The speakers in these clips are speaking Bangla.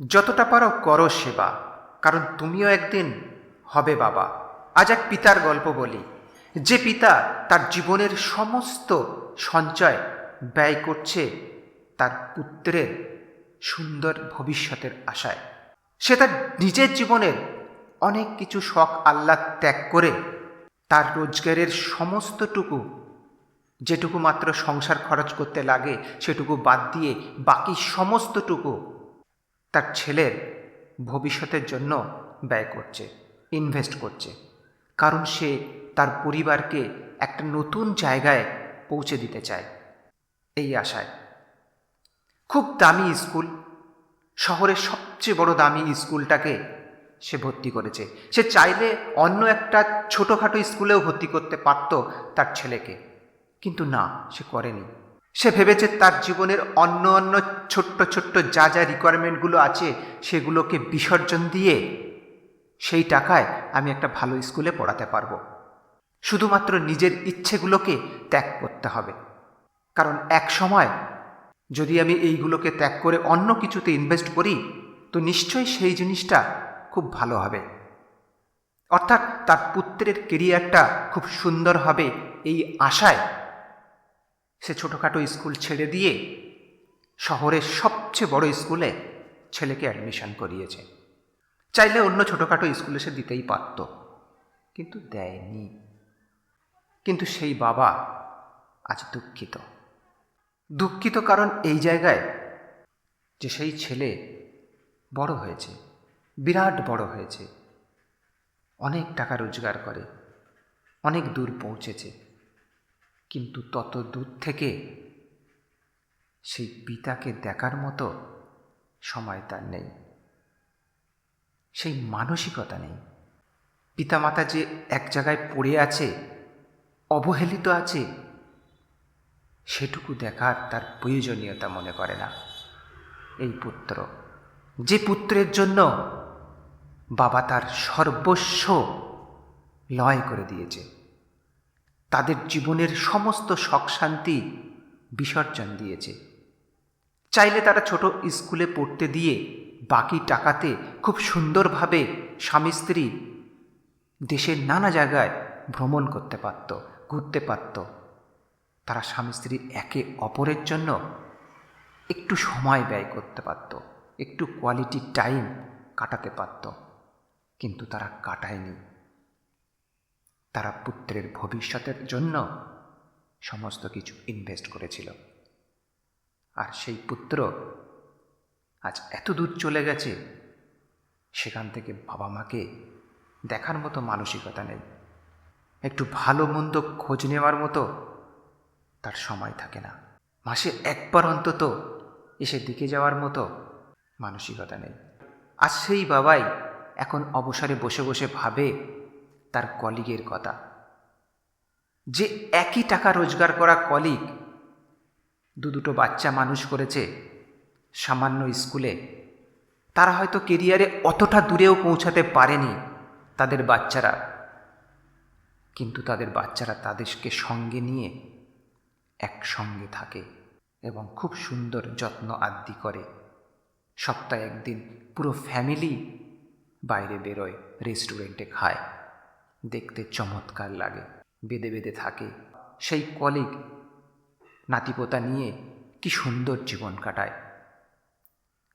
যতটা পারো করো সেবা, কারণ তুমিও একদিন হবে বাবা। আজ এক পিতার গল্প বলি। যে পিতা তার জীবনের সমস্ত সঞ্চয় ব্যয় করছে তার পুত্রের সুন্দর ভবিষ্যতের আশায়। সে তার নিজের জীবনের অনেক কিছু শখ আহ্লাদ ত্যাগ করে তার রোজগারের সমস্তটুকু, যেটুকু মাত্র সংসার খরচ করতে লাগে, সেটুকু বাদ দিয়ে বাকি সমস্তটুকু তার ছেলের ভবিষ্যতের জন্য ব্যয় করছে ইনভেস্ট করছে। কারণ সে তার পরিবারকে একটা নতুন জায়গায় পৌঁছে দিতে চায়। এই আশায়। খুব দামি স্কুল। শহরের সবচেয়ে বড় দামি স্কুলটাকে সে ভর্তি করেছে। সে চাইলে অন্য একটা ছোটোখাটো স্কুলেও ভর্তি করতে পারত তার ছেলেকে। কিন্তু না, সে করেনি। সে ভেবেছে তার জীবনের অন্য অন্য ছোট্ট ছোট্ট যা যা রিকোয়ারমেন্টগুলো আছে, সেগুলোকে বিসর্জন দিয়ে সেই টাকায় আমি একটা ভালো স্কুলে পড়াতে পারব। শুধুমাত্র নিজের ইচ্ছেগুলোকে ত্যাগ করতে হবে। কারণ এক সময় যদি আমি এইগুলোকে ত্যাগ করে অন্য কিছুতে ইনভেস্ট করি, তো নিশ্চয়ই সেই জিনিসটা খুব ভালো হবে। অর্থাৎ তার পুত্রের কেরিয়ারটা খুব সুন্দর হবে এই আশায় সে ছোটোখাটো স্কুল ছেড়ে দিয়ে শহরের সবচেয়ে বড় স্কুলে ছেলেকে অ্যাডমিশন করিয়েছে। চাইলে অন্য ছোটোখাটো স্কুলে সে দিতেই পারত, কিন্তু দেয়নি। কিন্তু সেই বাবা আজ দুঃখিত। দুঃখিত কারণ এই জায়গায় যে সেই ছেলে বড় হয়েছে, বিরাট বড় হয়েছে, অনেক টাকা রোজগার করে, অনেক দূর পৌঁছেছে। কিন্তু তত দূর থেকে সেই পিতাকে দেখার মতো সময় তার নেই। সেই মানসিকতা নেই। পিতামাতা যে এক জায়গায় পড়ে আছে, অবহেলিত আছে, সেটুকু দেখার তার প্রয়োজনীয়তা মনে করে না। এই পুত্র, যে পুত্রের জন্য বাবা তার সর্বস্ব লয় করে দিয়েছে। তাদের জীবনের সমস্ত শখ শান্তি বিসর্জন দিয়েছে। চাইলে তারা ছোট স্কুলে পড়তে দিয়ে বাকি টাকাতে খুব সুন্দরভাবে স্বামী স্ত্রী দেশের নানা জায়গায় ভ্রমণ করতে পারত, ঘুরতে পারত। তারা স্বামী স্ত্রী একে অপরের জন্য একটু সময় ব্যয় করতে পারত, একটু কোয়ালিটি টাইম কাটাতে পারত। কিন্তু তারা কাটায়নি। তারা পুত্রের ভবিষ্যতের জন্য সমস্ত কিছু ইনভেস্ট করেছিল। আর সেই পুত্র আজ এত দূর চলে গেছে, সেখান থেকে বাবা মাকে দেখার মতো মানসিকতা নেই। একটু ভালো মন্দ খোঁজ নেওয়ার মতো তার সময় থাকে না। মাসে একবার অন্তত এসে দিকে যাওয়ার মতো মানসিকতা নেই। আর সেই বাবাই এখন অবসরে বসে বসে ভাবে তার কলিগের কথা। যে একই টাকা রোজগার করা কলিগ দু দুটো বাচ্চা মানুষ করেছে সামান্য স্কুলে, তারা হয়তো কেরিয়ারে অতটা দূরেও পৌঁছাতে পারেনি তাদের বাচ্চারা। কিন্তু তাদের বাচ্চারা তাদেরকে সঙ্গে নিয়ে একসঙ্গে থাকে এবং খুব সুন্দর যত্ন আদ্যি করে। সপ্তাহে একদিন পুরো ফ্যামিলি বাইরে বেরোয়, রেস্টুরেন্টে খায়। দেখতে চমৎকার লাগে, বেঁধে বেঁধে থাকে। সেই কলিগ নাতিপোতা নিয়ে কি সুন্দর জীবন কাটায়।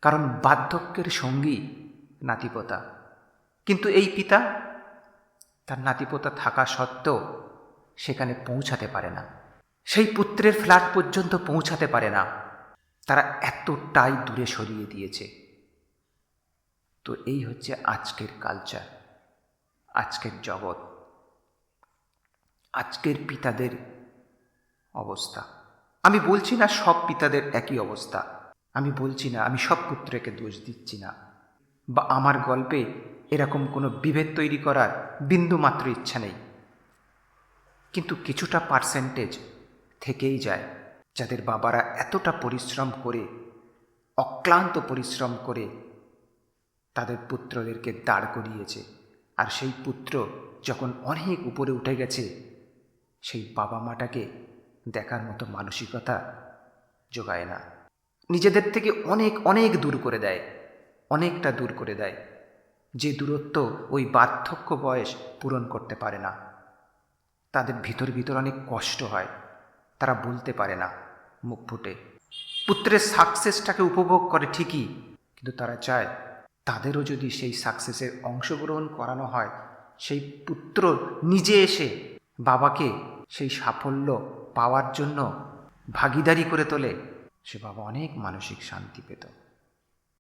কারণ বার্ধক্যের সঙ্গী নাতিপোতা। কিন্তু এই পিতা তার নাতিপোতা থাকা সত্ত্বেও সেখানে পৌঁছাতে পারে না। সেই পুত্রের ফ্ল্যাট পর্যন্ত পৌঁছাতে পারে না। তারা এতটাই দূরে সরিয়ে দিয়েছে। তো এই হচ্ছে আজকের কালচার আজকের জগৎ। আজকের পিতাদের অবস্থা। আমি বলছি না সব পিতাদের একই অবস্থা। আমি বলছি না, আমি সব পুত্রকে দোষ দিচ্ছি না। বা আমার গল্পে এরকম কোনো বিভেদ তৈরি করার বিন্দু মাত্র ইচ্ছা নেই। কিন্তু কিছুটা পার্সেন্টেজ থেকেই যায়, যাদের বাবারা এতটা পরিশ্রম করে, অক্লান্ত পরিশ্রম করে তাদের পুত্রদেরকে দাঁড় করিয়েছে। আর সেই পুত্র যখন অনেক উপরে উঠে গেছে সেই বাবা মাটাকে দেখার মতো মানসিকতা যোগায় না। নিজেদের থেকে অনেক অনেক দূর করে দেয়, অনেকটা দূর করে দেয়। যে দূরত্ব ওই বার্ধক্য বয়স পূরণ করতে পারে না। তাদের ভিতর ভিতর অনেক কষ্ট হয়, তারা বলতে পারে না মুখ ফুটে। পুত্রের সাকসেসটাকে উপভোগ করে ঠিকই, কিন্তু তারা চায় তাদেরও যদি সেই সাকসেসের অংশগ্রহণ করানো হয়, সেই পুত্র নিজে এসে বাবাকে সেই সাফল্য পাওয়ার জন্য ভাগিদারি করে তোলে। সে বাবা অনেক মানসিক শান্তি পেত।